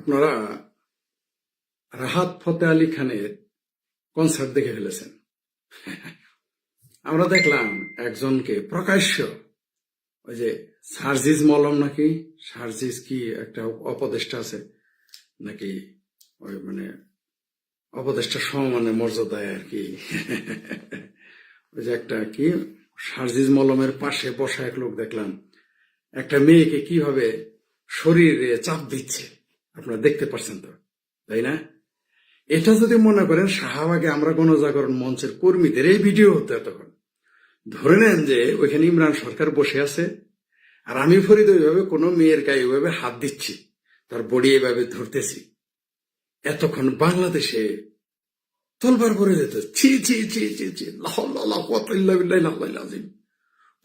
আপনারা রাহাত ফতে আলী খানের কনসার্ট দেখে ফেলেছেন। আমরা দেখলাম একজনকে প্রকাশ্য, ওই যে সার্জিস মলম নাকি? সার্জিস কি একটা অপদেষ্টা আছে? নাকি ওই মানে অপদেষ্টা সমানে মর্যাদায় আর কি? ওই যে একটা কি? সার্জিস মলমের পাশে বসা এক লোক দেখলাম। একটা মেয়েকে কীভাবে শরীরে চাপ দিচ্ছে। আপনারা দেখতে পাচ্ছেন তো, তাই না? এটা যদি মনে করেন, শাহবাগে আমরা গণজাগরণ মঞ্চের কর্মীদের এই ভিডিও হতো তখন ধরে নেন যে ওইখানে ইমরান সরকার বসে আছে, আর আমি ফরিদ ওইভাবে কোনো মেয়ের গায়ে ওইভাবে হাত দিচ্ছি, তার বডি এভাবে ধরতেছি। এতক্ষণ বাংলাদেশে তলবার ভরে যেত, ছি ছি ছি ছি ছি।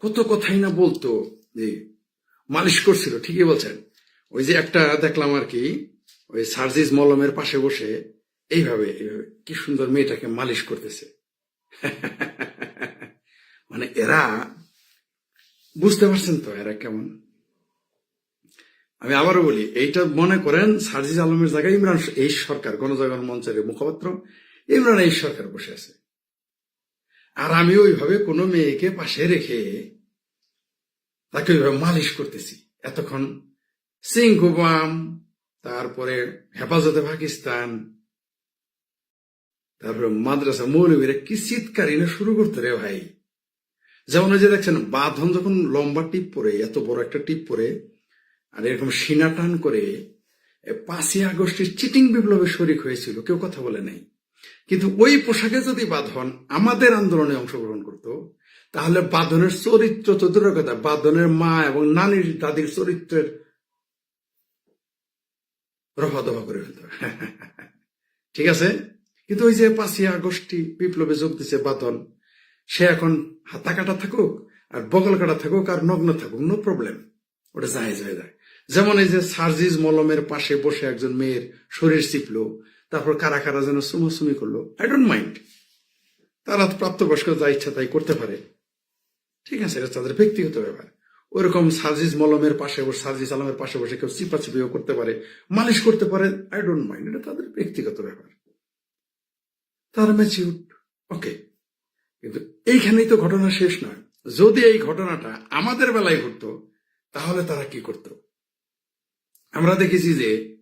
কত কথাই না বলতো, যে মালিশ করছিল, ঠিকই বলছেন। ওই যে একটা দেখলাম আর কি, ওই সার্জিস মলমের পাশে বসে এইভাবে কি সুন্দর মেয়েটাকে মালিশ করতেছে। মানে এরা, বুঝতে পারছেন তো এরা কেমন? আমি আবারও বলি, এইটা মনে করেন সার্জিস আলমের জায়গায় ইমরান এই সরকার, গণজাগরণ মঞ্চের মুখপাত্র, ইমরান এই সরকার বসে আছে। আর আমি ওইভাবে কোনো মেয়েকে পাশে রেখে তাকে ওইভাবে মালিশ করতেছি, এতক্ষণ সিংকুবাম তারপরে হেফাজতে পাকিস্তান, তারপরে মাদ্রাসা, মৌলবীরা কি চিৎকারি না শুরু করতে রে ভাই? যেমন যে দেখছেন, বাঁধন যখন লম্বা টিপ পরে, এত বড় একটা টিপ পরে, আর এরকম সিনা টান করে পাঁচই আগস্টের চিটিং বিপ্লবে শরিক হয়েছিল, কেউ কথা বলে নাই। কিন্তু ওই পোশাকে যদি বাঁধন আমাদের আন্দোলনে অংশগ্রহণ করত, তাহলে বাঁধনের চরিত্র তো দূরের কথা, বাঁধনের মা এবং নানির, দাদির চরিত্রের রফা করে ফেলত ঠিক আছে? কিন্তু ওই যে পাঁচই আগস্টই বিপ্লবে যোগ দিছে বাদন সে এখন হাতা কাটা থাকুক আর বগল কাটা থাকুক আর নগ্ন থাকুক নো প্রবলেম ওটা জাহেজ হয়ে যায়। যেমন এই যে সার্জিজ মলমের পাশে বসে একজন মেয়ের শরীর চিপলো, তারপর কারা কারা যেন সুমসুমি করল আই ডোন্ট মাইন্ড তারা প্রাপ্তবয়স্ক, যা ইচ্ছা তাই করতে পারে। ঠিক আছে, এটা তাদের ব্যক্তিগত ব্যাপার। ওইরকম সার্জিস মলমের পাশে বসে সার্জিস আলমের পাশে বসে কেউ চিপাচিপিও করতে পারে, মালিশ করতে পারে আই ডোন্ট মাইন্ড এটা তাদের ব্যক্তিগত ব্যাপার। তার ম্যাচিউড ওকে কিন্তু এইখানেই তো ঘটনা শেষ নয়। যদি এই ঘটনাটা আমাদের বেলায় ঘটতো, তাহলে তারা কি করত? আমরা দেখেছি যে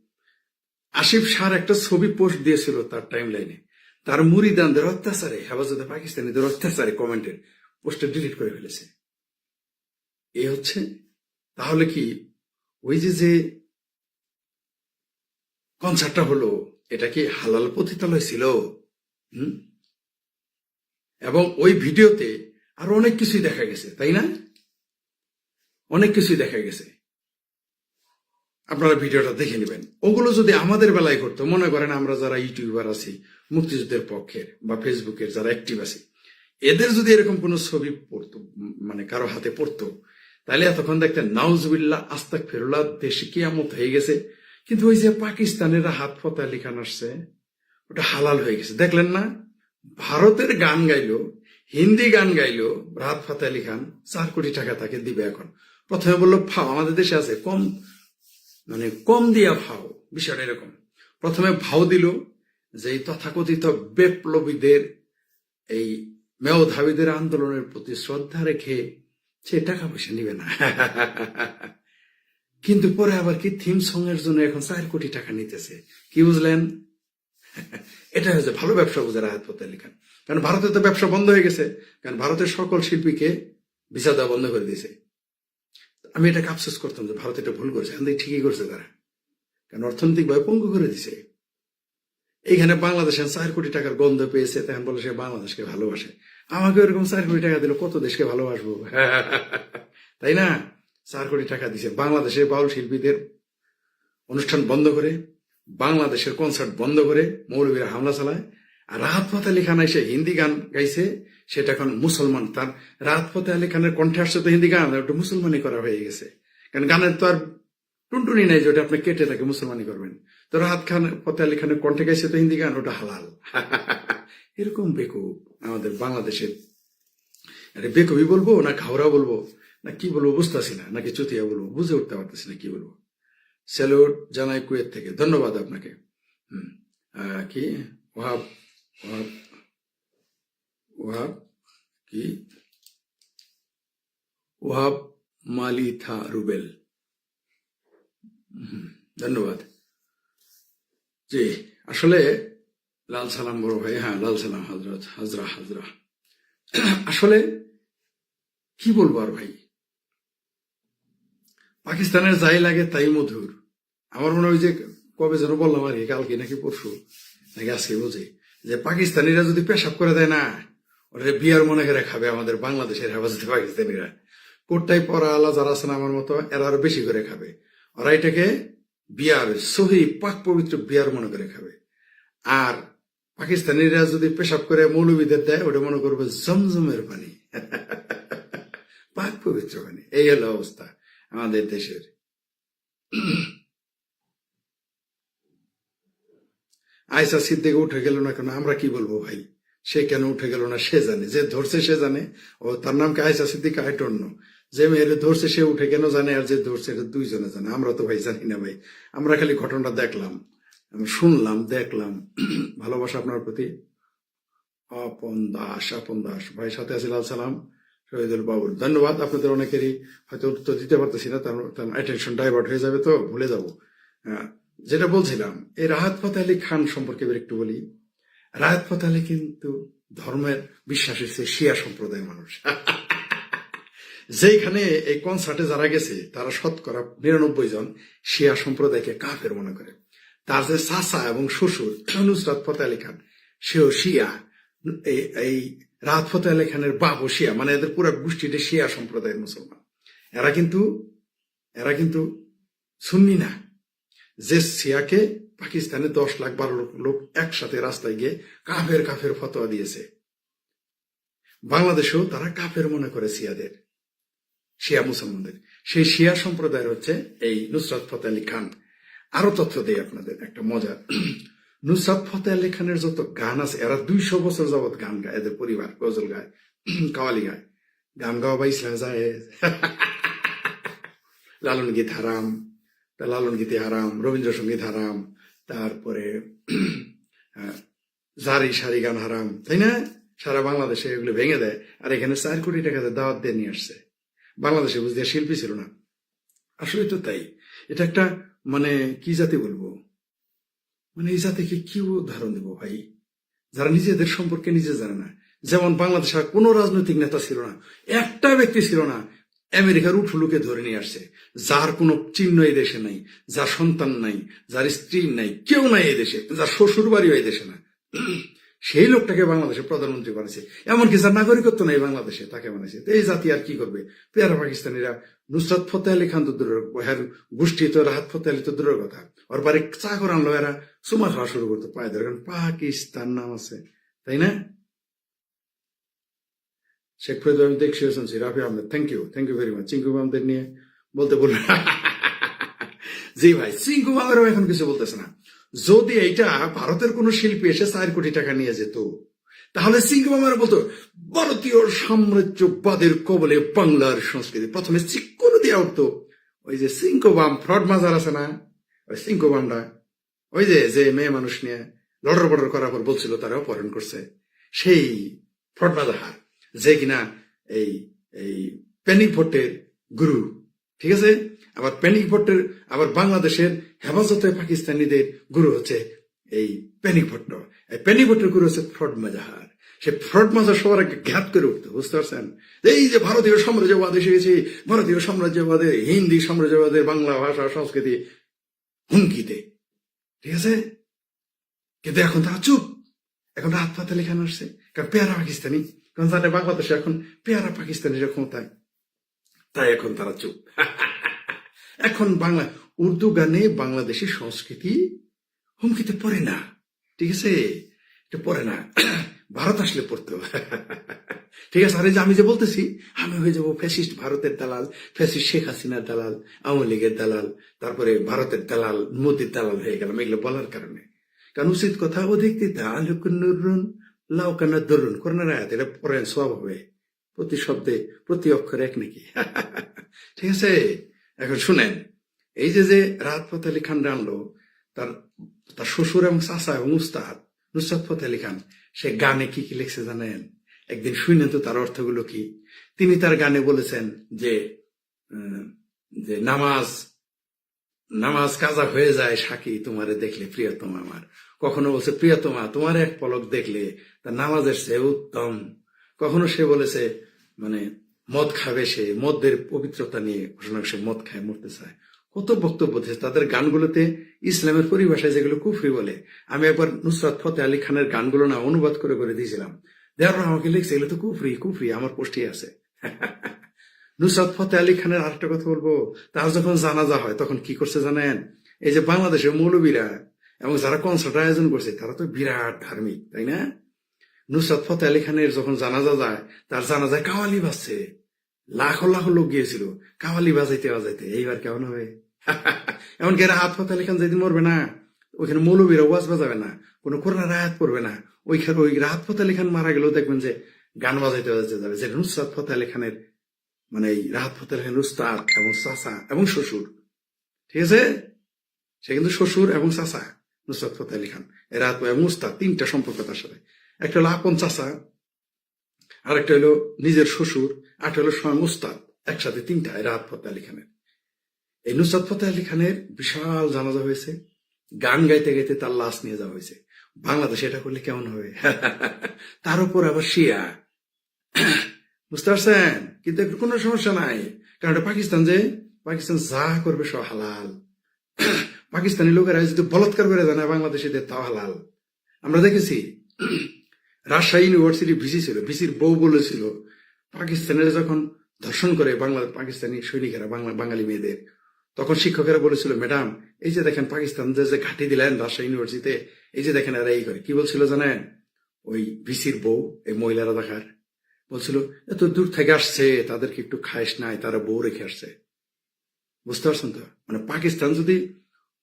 আসিফ শাহর একটা ছবি পোস্ট দিয়েছিল তার টাইম লাইনে তার মুরিদানদের অত্যাচারে, হেফাজতে পাকিস্তানিদের অত্যাচারে কমেন্টের পোস্টে ডিলিট করে ফেলেছে। এ হচ্ছে, তাহলে কি ওই যে যে কনসার্টটা হলো, এটা কি হালাল পতিতালয় ছিল? হুম? এবং ওই ভিডিওতে আরও অনেক কিছুই দেখা গেছে, তাই না? অনেক কিছুই দেখা গেছে। আপনারা ভিডিওটা দেখে নেবেন। ওগুলো যদি আমাদের বেলায় করতো মনে করেন আমরা যারা ইউটিউবার আছি, মুক্তিযুদ্ধের পক্ষের বা ফেসবুকের যারা অ্যাক্টিভ আছে, এদের যদি এরকম কোনো ছবি পড়তো মানে কারও হাতে পড়তো তাহলে এতক্ষণ দেখতেন নাউজবিল্লা আস্তাক ফেরুল্লাহ দেশে কিয়ামত হয়ে গেছে। কিন্তু ওই যে পাকিস্তানেরা হাত ফতা লিখান আসছে, ওটা হালাল হয়ে গেছে। দেখলেন না? ভারতের গান গাইলো, হিন্দি গান গাইলো রাত ফাতে আলী খান চার কোটি টাকা তাকে দিবে এখন। প্রথমে বলল, ফাও, আমাদের দেশে আছে, কম মানে কম দিয়া ভাও বিষয়টা এরকম। প্রথমে ভাও দিল, যে তথাকথিত বিপ্লবীদের, এই মেয়ধাবীদের আন্দোলনের প্রতি শ্রদ্ধা রেখে সে টাকা পয়সা নিবে না। কিন্তু পরে আবার কি থিম সং এর জন্য এখন চার কোটি টাকা নিতেছে। কি বুঝলেন? এটা হচ্ছে ভালো ব্যবসা বুঝে রাহাত আলী খান কারণ ভারতে তো ব্যবসা বন্ধ হয়ে গেছে। কারণ ভারতের সকল শিল্পীকে ভিসা দেওয়া বন্ধ করে দিয়েছে। আমি এটাকে আফসোস করতাম যে ভারত এটা ভুল করেছে। কিন্তু ঠিকই করছে তারা। কারণ অর্থনৈতিকভাবে পঙ্গু করে দিছে এইখানে বাংলাদেশে চার কোটি টাকার গন্ধ পেয়েছে, তখন বলে সে বাংলাদেশকে ভালোবাসে। আমাকে এরকম চার কোটি টাকা দিল, কত দেশকে ভালোবাসবো? তাই না? চার কোটি টাকা দিছে। বাংলাদেশের বাউল শিল্পীদের অনুষ্ঠান বন্ধ করে, বাংলাদেশের কনসার্ট বন্ধ করে মৌলবীরা হামলা চালায়, আর রাহাত ফতে আলী খান এসে হিন্দি গান গাইছে, সেটা এখন মুসলমান তার রাহাত ফতে আলী খানের কণ্ঠে আসছে তো হিন্দি গান ওটা মুসলমানি করা হয়ে গেছে। কারণ গানের তো আর টুনটুনি নাই যে ওটা আপনি কেটে তাকে মুসলমানি করবেন। তো রাহাত খান, ফতে আলী খানের কণ্ঠে গাইছে তো হিন্দি গান, ওটা হালাল। এরকম বেকুব আমাদের বাংলাদেশের আরে বেকবি বলব না খাওরা বলব না কি বলব বুঝতেছি না নাকি চুতিয়া বলব বুঝে উঠতে পারতেছি না কি বলব। স্যালুট জানাই কুয়েত থেকে ধন্যবাদ আপনাকে। কি? ওহাব ওহাব ওহাব কি? ওহাব মালিথা রুবেল। হুম, ধন্যবাদ। জি আসলে লাল সালাম বড় ভাই হ্যাঁ লাল সালাম হজরত হাজরা হাজরা আসলে কি বলব আর ভাই? পাকিস্তানের যাই লাগে তাই মধুর। আমার মনে হয় যে কবে যেন বললাম আর কি, কালকে নাকি পরশু, নাকি আজকে বুঝি, যে পাকিস্তানিরা যদি পেশাব করে দেয় না ওটা বিয়ার মনে করে খাবে আমাদের বাংলাদেশের হেফাজতে পাকিস্তানিরা। কোটটাই পরা আল্লাহ যারা আছেন আমার মতো, এরা আরও বেশি করে খাবে। ওরা এটাকে বিয়ার, সহি, পাক পবিত্র বিয়ার মনে করে খাবে। আর পাকিস্তানিরা যদি পেশাব করে মৌলবীদের দেয়, ওটা মনে করবে জমজমের পানি পাক পবিত্র পানি এই হলো অবস্থা আমাদের দেশের। আয়সা সিদ্দিকে উঠে গেল না কেন? আমরা কি বলব ভাই? সে কেন উঠে গেল না? সে জানে। যে ধরছে, সে জানে। ও তার নামকে আয়সা সিদ্দিক আই ডোন্ট যে মেয়ের ধরছে, সে উঠে কেন জানে? আর যে ধরছে, এটা দুইজনে জানে। আমরা তো ভাই জানি না ভাই। আমরা খালি ঘটনাটা দেখলাম। আমি শুনলাম, দেখলাম, ভালোবাসা আপনার প্রতি। আপন দাস আপন দাস। ভাই সাথে আছে, লাল সালাম। শহীদুল বাবুর। ধন্যবাদ, আপনাদের অনেকেরই হয়তো উত্তর দিতে পারতেছি না, তার অ্যাটেনশন ডাইভার্ট হয়ে যাবে তো, ভুলে যাব। যেটা বলছিলাম, এই রাহাত ফতে আলী খান সম্পর্কে এবার একটু বলি। রাহাত ফতে আলী কিন্তু ধর্মের বিশ্বাসী, সে শিয়া সম্প্রদায়ের মানুষ। যেখানে এই কনসার্টে যারা গেছে, তারা শতকরা নিরানব্বই জন শিয়া সম্প্রদায়কে কাফের মনে করে। তার যে চাচা এবং শ্বশুর নুসরাত ফতে আলী খান। সেও শিয়া। এই- রাহাত ফতে আলী খানের বাবু শিয়া। মানে এদের পুরো গোষ্ঠীটা শিয়া সম্প্রদায়ের মুসলমান। এরা কিন্তু এরা কিন্তু সুন্নি না। যে সিয়াকে পাকিস্তানে দশ লাখ বারো লক্ষ লোক একসাথে রাস্তায় গিয়ে কাফের কাফের ফতোয়া দিয়েছে। বাংলাদেশেও তারা কাফের মনে করে শিয়াদের। শিয়া মুসলমানদের। সেই শিয়া সম্প্রদায়ের হচ্ছে এই নুসরাত ফতে আলী খান। আরও তথ্য দেই আপনাদের, একটা মজা। নুসরাত ফতে আলী খানের যত গান আছে, এরা দুইশো বছর যাবৎ গান গায়, এদের পরিবার, গজল গায়, কাওয়ালি গায়। গান গাওয়া বা ইসলাম লালন গীত হারাম, তা লালন গীতি হারাম, রবীন্দ্রসঙ্গীত হারাম, তারপরে জারি সারি গান হারাম, তাই না? সারা বাংলাদেশে এগুলো ভেঙে দেয়, আর এখানে চার কোটি টাকা দিয়ে দাওয়াত দিয়ে নিয়ে আসছে। বাংলাদেশে বুঝতে শিল্পী ছিল না। আসলে তো তাই। এটা একটা মানে কি জাতি বলব? মানে এই জাতিকে কি উদাহরণ দেবো ভাই? যারা নিজেদের সম্পর্কে নিজে জানে না। যেমন বাংলাদেশে কোনো রাজনৈতিক নেতা ছিল না। একটা ব্যক্তি ছিল না, আমেরিকার উঠুলুকে ধরে নিয়ে আসছে। যার কোনো চিহ্ন এই দেশে নাই, যার সন্তান নাই, যার স্ত্রী নাই, কেউ নাই এই দেশে, যার শ্বশুর বাড়িও এই দেশে না। সেই লোকটাকে বাংলাদেশের প্রধানমন্ত্রী বানাইছে এমনকি যার নাগরিকত্ব নেই বাংলাদেশে, তাকে বানাইছে তো এই জাতি আর কি করবে? পেয়ারা পাকিস্তানিরা নুসরাত ফতে আলী খান তো দূরের হ্যার গোষ্ঠী, তো রাহাত ফতে আলী তো দূরের কথা। ওর বাড়ি চা করে আনলো এরা। সুমা খাওয়া শুরু করতো পায়ে ধরে। কারণ পাকিস্তান নাম আছে। তাই না? শেখ ফরিদ আমি দেখছি শুনছি। Rafi Ahmed thank you thank you very much Chinku আমাদের নিয়ে বলতে বললেন জি ভাই, চিঙ্কু মামেরও এখন কিছু বলতেছে না। যদি এইটা ভারতের কোন শিল্পী এসে চার কোটি টাকা নিয়ে যেত, তাহলে সিংহ মামারা বলতো, ভারতীয় সাম্রাজ্যবাদের কবলে বাংলার সংস্কৃতি। প্রথমে চিক্কনো দিয়ে উঠতো, ওই যে সিংহ বাম ফ্রড মাজার আছে না? ওই সিংহ বামটা, ওই যে যে মেয়ে মানুষ নিয়ে লড়র বড়র করার পর বলছিল তারা অপহরণ করছে। সেই ফ্রড যে কিনা এই এই প্যানিক ভোটের গুরু, ঠিক আছে? আবার প্যানিক ভোটের আবার বাংলাদেশের হেফাজতে পাকিস্তানিদের গুরু হচ্ছে এই প্যানিক ভট্ট এই প্যানিক ভট্টের গুরু হচ্ছে ফ্রড মাজাহার। সে ফ্রড মাজার সবার আগে ঘাত করে উঠতো, বুঝতে পারছেন? এই যে ভারতীয় সাম্রাজ্যবাদ এসে গেছে ভারতীয় সাম্রাজ্যবাদে, হিন্দি সাম্রাজ্যবাদে, বাংলা ভাষা, সংস্কৃতি, হুমকিতে। ঠিক আছে? কিন্তু এখন তারা চুপ। এখন রাত পাতে লেখানো আসছে। কারণ পেয়ারা পাকিস্তানি। কারণ জানে বাংলাদেশে এখন পেয়ারা পাকিস্তানিরা ক্ষমতায়। তাই এখন তারা চুপ। এখন বাংলা, উর্দু গানে বাংলাদেশের সংস্কৃতি হুমকিতে পড়ে না। ঠিক আছে? এটা পড়ে না। ভারত আসলে পড়তো ঠিক আছে? আরে যে আমি যে বলতেছি, আমি হয়ে যাব ফ্যাসিস্ট, ভারতের দালাল, ফ্যাসিস্ট শেখ হাসিনার দালাল, আওয়ামী লীগের দালাল, তারপরে ভারতের দালাল, মোদির দালাল হয়ে গেলাম। এগুলো বলার কারণে। কারণ উচিত কথা অধিক দিতে আলুকুন্নুরুন লাউকানা দরুন, করোনার এটা পড়েন, সব হবে। প্রতি শব্দে, প্রতি অক্ষর এক নাকি? ঠিক আছে? এখন শুনেন, এই যে যে রাত ফতে আলী খান আনলো তার তার শ্বশুর এবং চাচা এবং উস্তাদ নুসরাত ফতে আলী খান, সে গানে কি কি লিখছে জানেন? একদিন শুনেন তো তার অর্থগুলো কি? তিনি তার গানে বলেছেন যে যে নামাজ নামাজ কাজা হয়ে যায় সাকি, তোমারে দেখলে প্রিয়তম আমার। কখনো বলছে, প্রিয়তমা, তোমার এক পলক দেখলে তার নামাজের সে উত্তম। কখনো সে বলেছে মানে মদ খাবে সে, মদের পবিত্রতা নিয়ে ঘোষণা সে মদ খায়, মরতে চায়। কত বক্তব্য দিয়েছে। তাদের গানগুলোতে ইসলামের পরিভাষায় যেগুলো কুফরি বলে, আমি একবার নুসরাত ফতে আলী খানের গানগুলো না অনুবাদ করে করে দিয়েছিলাম। দেওয়ার আমাকে লিখছে, এগুলো তো কুফরি কুফরি, আমার পোস্টে আছে। নুসরাত ফতে আলী খানের আরেকটা কথা বলব। তার যখন জানাজা হয়, তখন কি করছে জানেন? এই যে বাংলাদেশের মৌলবীরা এবং যারা কনসার্ট আয়োজন করছে, তারা তো বিরাট ধার্মিক, তাই না? নুসরাত ফতে আলী খানের যখন জানাজা যায়, তার জানাজায় কাওয়ালি বাজছে। লাখো লাখো লোক গিয়েছিল। কাওয়ালি বাজাইতে বাজাইতে, এইবার কেমন হবে? এমনকি এরা হাত ফতে আলী খান যেদিন মরবে না, ওইখানে মৌলবীরা ওয়াজ বাজাবে না, কোনো করোনা রায়াত পড়বে না। ওইখানে ওই রাহাত ফতে আলী খান মারা গেলেও দেখবেন যে গান বাজাইতে বাজাইতে যাবে। যে নুসরাত ফতে আলী খানের মানে এই রাহাত ফতে আলী খানের উস্তাদ এবং চাচা এবং শ্বশুর। ঠিক আছে? সে কিন্তু শ্বশুর এবং চাচা নুসরাত ফতে আলী খান। এ রাহাত এবং উস্তাদ, তিনটা সম্পর্ক তার সাথে। একটা হলো আপন চাচা আর একটা হলো নিজের শ্বশুর আর একটা হলো স্বয়ং উস্তাদ। একসাথে তিনটা এ রাহাত ফতে আলী খানের। এই নুসরাত ফতে আলী খানের বিশাল জানাজা হয়েছে। গান গাইতে গাইতে তার লাশ নিয়ে যাওয়া হয়েছে। বাংলাদেশে এটা করলে কেমন হবে? তার উপর আবার শিয়া। বুঝতে পারছেন? কিন্তু একটু কোনো সমস্যা নাই। কারণ এটা পাকিস্তান যে, পাকিস্তান যা করবে সব হালাল। পাকিস্তানি লোকেরা যদি বলৎকার করে জানায় বাংলাদেশিদের তাও হালাল। আমরা দেখেছি রাজশাহী ইউনিভার্সিটি ভিসি ছিল, ভিসির বউ বলেছিল, পাকিস্তানের যখন ধর্ষণ করে বাংলা, পাকিস্তানি সৈনিকেরা, বাংলা, বাঙালি মেয়েদের, তখন শিক্ষকেরা বলেছিল, ম্যাডাম, এই যে দেখেন পাকিস্তান যে যে ঘাটি দিলেন রাজশাহী ইউনিভার্সিটিতে এই যে দেখেন এরা এই করে। কি বলছিল জানেন? ওই ভিসির বউ, এই মহিলারা দেখার, বলছিল, এত দূর থেকে আসছে, তাদেরকে একটু খাইস নাই, তারা বউ রেখে আসছে। বুঝতে পারছেন তো? মানে পাকিস্তান যদি,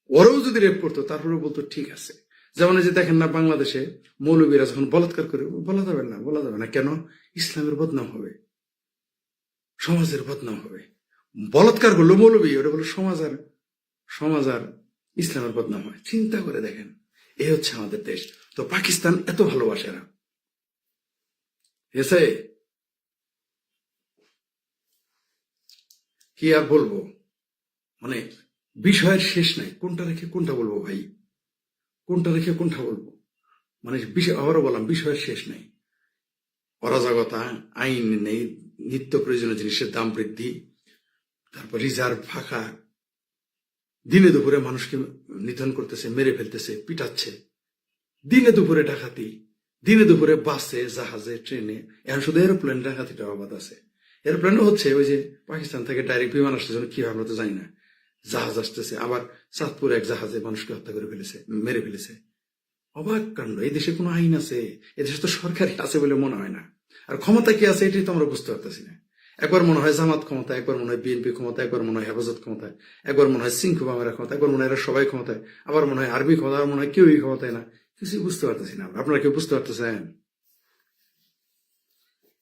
ওরাও যদি রেপ করতো তারপরে বলতো, ঠিক আছে। যেমন যে দেখেন না বাংলাদেশে মৌলবীরা যখন বলাৎকার করে, বলা যাবে না, বলা যাবে না, কেন? ইসলামের বদনাম হবে। সমাজের বদনাম হবে। বলাৎকার করল মৌলবী, ওটা বলো সমাজ আর সমাজ আর ইসলামের বদনাম হয়। চিন্তা করে দেখেন, এই হচ্ছে আমাদের দেশ। তো পাকিস্তান এত ভালোবাসে না। এসে কি আর বলব? মানে বিষয়ের শেষ নাই। কোনটা রেখে কোনটা বলব ভাই? কোনটা রেখে কোনটা বলব? মানে বিষয়, আবারও বললাম, বিষয়ের শেষ নাই। অরাজকতা, আইন নেই, নিত্য প্রয়োজনীয় জিনিসের দাম বৃদ্ধি, তারপর রিজার্ভ ফাঁকা। দিনে দুপুরে মানুষকে নিধন করতেছে, মেরে ফেলতেছে, পিটাচ্ছে। দিনে দুপুরে ডাকাতি, দিনে দুপুরে বাসে, জাহাজে, ট্রেনে, এখন শুধু এরোপ্লেন ডাকাতিটা অবাধ আছে। এরোপ্লেনও হচ্ছে ওই যে পাকিস্তান থেকে ডাইরেক্ট বিমান আসতে জন্য কি আমরা তো জানি না। জাহাজ আসতেছে, আবার চাঁদপুর এক জাহাজে মানুষকে হত্যা করে ফেলেছে, মেরে ফেলেছে। অবাক কাণ্ড, এই দেশে কোনো আইন আছে? এ দেশে তো সরকারি আছে বলে মনে হয় না। আর ক্ষমতা কি আছে এটাই তো আমরা বুঝতে পারতেছি না। একবার মনে হয় জামাত ক্ষমতা একবার মনে হয় বিএনপি ক্ষমতা একবার মনে হয় হেফাজত ক্ষমতা একবার মনে হয় সিংহ বাংলার ক্ষমতা একবার মনে হয় এরা সবাই ক্ষমতায়, আবার মনে হয় আর্মি ক্ষমতা মনে হয় কেউই ক্ষমতায় না। কিছুই বুঝতে পারতেছি না আপনারা কেউ বুঝতে পারতেছেন?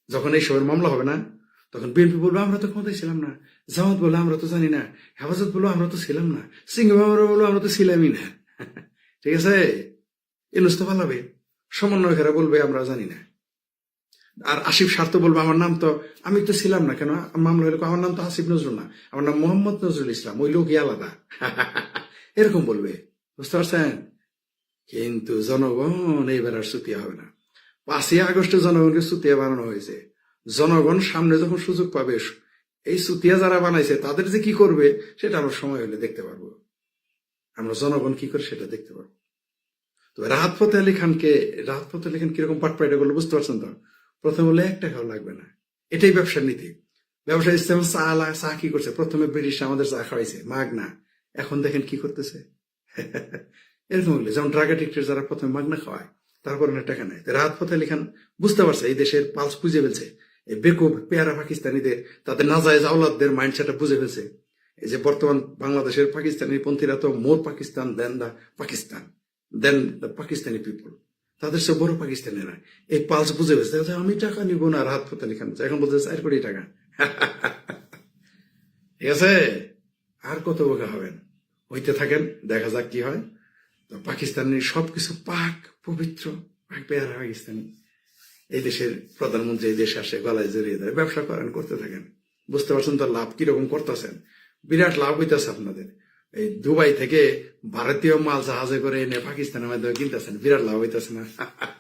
যখন এই সবের মামলা হবে না, তখন বিএনপি বলবে, আমরা তো ক্ষমতায় ছিলাম না। জামাত বলল আমরা তো জানি না, হেফাজত বলল আমরা তো ছিলাম না, সিংহ বাংলা বলল আমরা তো ছিলামই না। ঠিক আছে? এনুস তো পালাবে সমন্বয়কেরা বলবে, আমরা জানি না। আর আসিফ স্বার্থ বলব, আমার নাম তো, আমি তো ছিলাম না কেন? মামলা হলে আমার নাম তো আসিফ নজরুল না, আমার নাম মোহাম্মদ নজরুল ইসলাম, ওই লোকই আলাদা। এরকম বলবে, বুঝতে পারছেন? কিন্তু জনগণ এইবার আর সুতিয়া হবে না। পাঁচই আগস্টে জনগণকে সুতিয়া বানানো হয়েছে। জনগণ সামনে যখন সুযোগ পাবে এই সুতিয়া যারা বানাইছে, তাদের যে কি করবে, সেটা আমরা সময় হলে দেখতে পারব। আমরা জনগণ কি করে সেটা দেখতে পারব? তো রাহাত ফতে আলী খানকে, রাহাত ফতে আলী খান কীরকম পাট পাইটা করল বুঝতে পারছেন তো? প্রথম বলে, এক টাকাও লাগবে না। এটাই ব্যবসার নীতি। ব্যবসা ইসলাম চা চা কি করছে? প্রথমে ব্রিটিশ আমাদের চা খাওয়াইছে মাগ না এখন দেখেন কি করতেছে? এরকম হলে যেমন ড্রাগ অ্যাডিক্টের যারা প্রথমে মাগনা খাওয়ায়, তারপর টাকা নেয়। রাহাত ফতে আলী খান বুঝতে পারছে, এই দেশের পালস বুঝে ফেলছে। বেকুব পেয়ারা পাকিস্তানিদের, তাদের নাজায়েজ আওলাদদের মাইন্ডসেটটা বুঝে ফেলছে। এই যে বর্তমান বাংলাদেশের পাকিস্তানি পন্থীরা তো more Pakistan than the Pakistan than the Pakistani people তাদের সব বড় পাকিস্তানিরা এই পালস বুঝে ফেলছে। আমি টাকা নিব না, রাত ফতে লিখান এখন বলতে চার কোটি টাকা। ঠিক আছে? আর কত বোকা হবেন? হইতে থাকেন, দেখা যাক কি হয়। তো পাকিস্তানের সবকিছু পাক, পবিত্র, পাক পেয়ারা পাকিস্তানি। এই দেশের প্রধানমন্ত্রী এই দেশে আসে, গলায় জড়িয়ে ধরে, ব্যবসা করেন, করতে থাকেন। বুঝতে পারছেন তার লাভ কীরকম করতেছেন? বিরাট লাভ হইতেছে আপনাদের। এই দুবাই থেকে ভারতীয় মাল জাহাজে করে এনে পাকিস্তানের মাধ্যমে কিনতেছেন, বিরাট লাভ হইতেছে না?